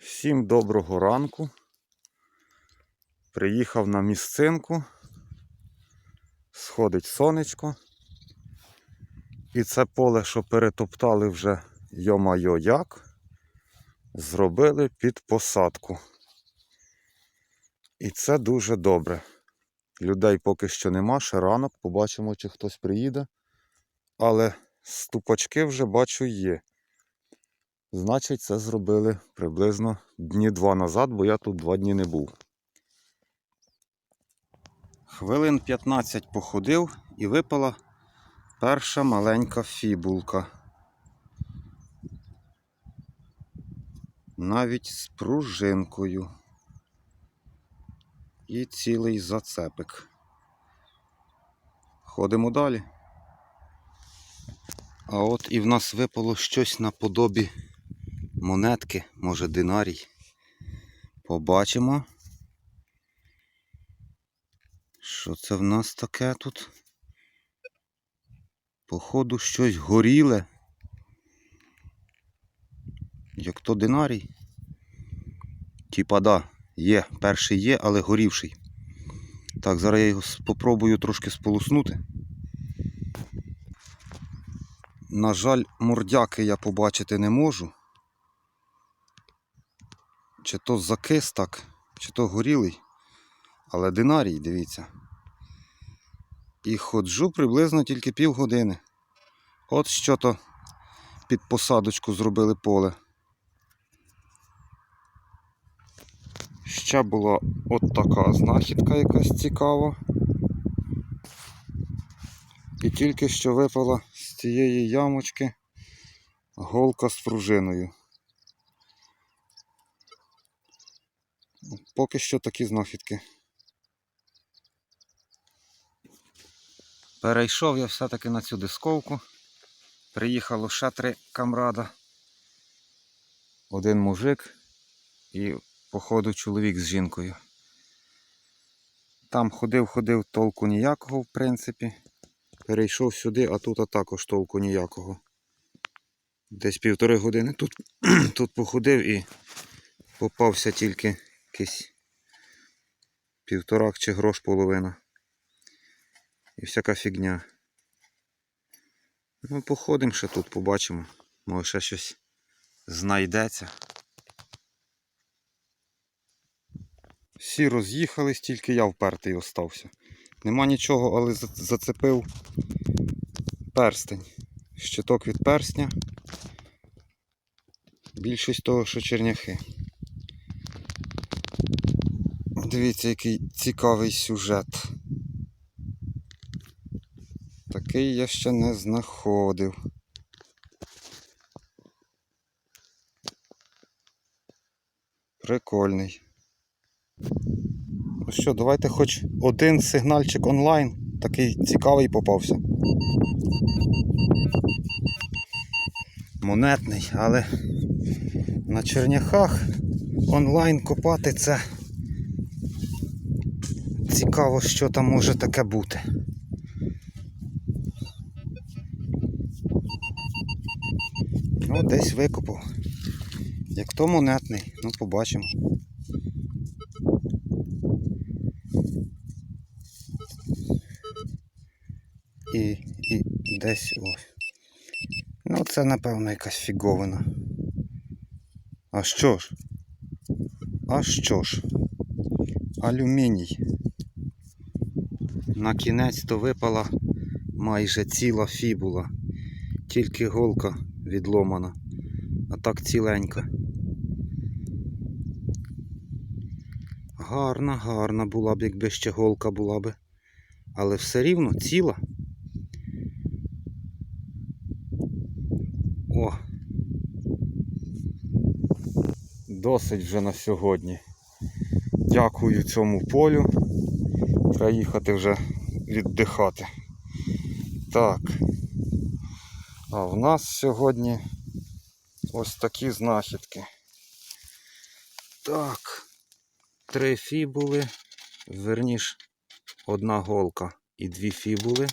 Всім доброго ранку. Приїхав на місцинку. Сходить сонечко. І це поле, що перетоптали вже йо-майо як, зробили під посадку. І це дуже добре. Людей поки що нема, ще ранок, побачимо, чи хтось приїде. Але ступачки вже бачу є. Значить, це зробили приблизно дні два назад, бо я тут два дні не був. Хвилин 15 походив і випала перша маленька фібулка. Навіть з пружинкою. І цілий зацепик. Ходимо далі. А от і в нас випало щось наподобі монетки, може динарій. Побачимо. Що це в нас таке тут? Походу щось горіле. Як то динарій? Типа да, є, перший є, але горівший. Так, зараз я його спробую трошки сполоснути. На жаль, мордяки я побачити не можу. Чи то закис так, чи то горілий. Але динарій, дивіться. І ходжу приблизно тільки півгодини. От що то під посадочку зробили поле. Ще була от така знахідка якась цікава. І тільки що випала з цієї ямочки голка з пружиною. Поки що такі знахідки. Перейшов я все-таки на цю дисковку. Приїхало ще три камрада. Один мужик і, походу, чоловік з жінкою. Там ходив-ходив толку ніякого, в принципі. Перейшов сюди, а тут також толку ніякого. Десь півтори години тут, тут походив і попався тільки якийсь півторак чи грош половина. І всяка фігня. Ну, походимо ще тут, побачимо. Може ще щось знайдеться. Всі роз'їхались, тільки я впертий остався. Нема нічого, але зацепив перстень. Щиток від перстня. Більшість того, що черняхи. Дивіться, який цікавий сюжет. Такий я ще не знаходив. Прикольний. Ну що, давайте хоч один сигнальчик онлайн. Такий цікавий попався. Монетний, але на черняхах онлайн копати це цікаво, що там може таке бути. Ну, десь викопав. Як то монетний, ну побачимо. І, і десь ось. Ну, це напевно якась фіговина. А що ж? А що ж? Алюміній. На кінець то випала майже ціла фібула. Тільки голка відломана. А так ціленька. Гарна, гарна була б, якби ще голка була б. Але все рівно ціла. О. Досить вже на сьогодні. Дякую цьому полю. Треба їхати вже віддихати. Так. А в нас сьогодні ось такі знахідки. Так. Три фібули, верніш, одна голка і дві фібули.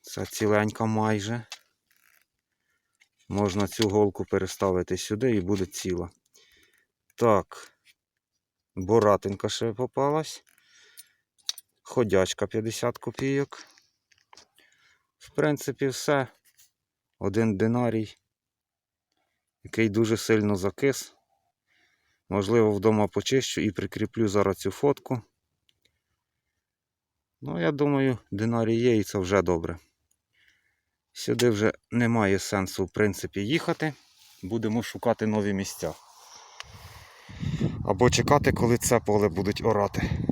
Це ціленька майже. Можна цю голку переставити сюди і буде ціла. Так. Боратинка ще попалась. Ходячка 50 копійок. В принципі, все. Один динарій, який дуже сильно закис. Можливо, вдома почищу і прикріплю зараз цю фотку. Ну, я думаю, динарій є і це вже добре. Сюди вже немає сенсу, в принципі, їхати. Будемо шукати нові місця. Або чекати, коли це поле будуть орати.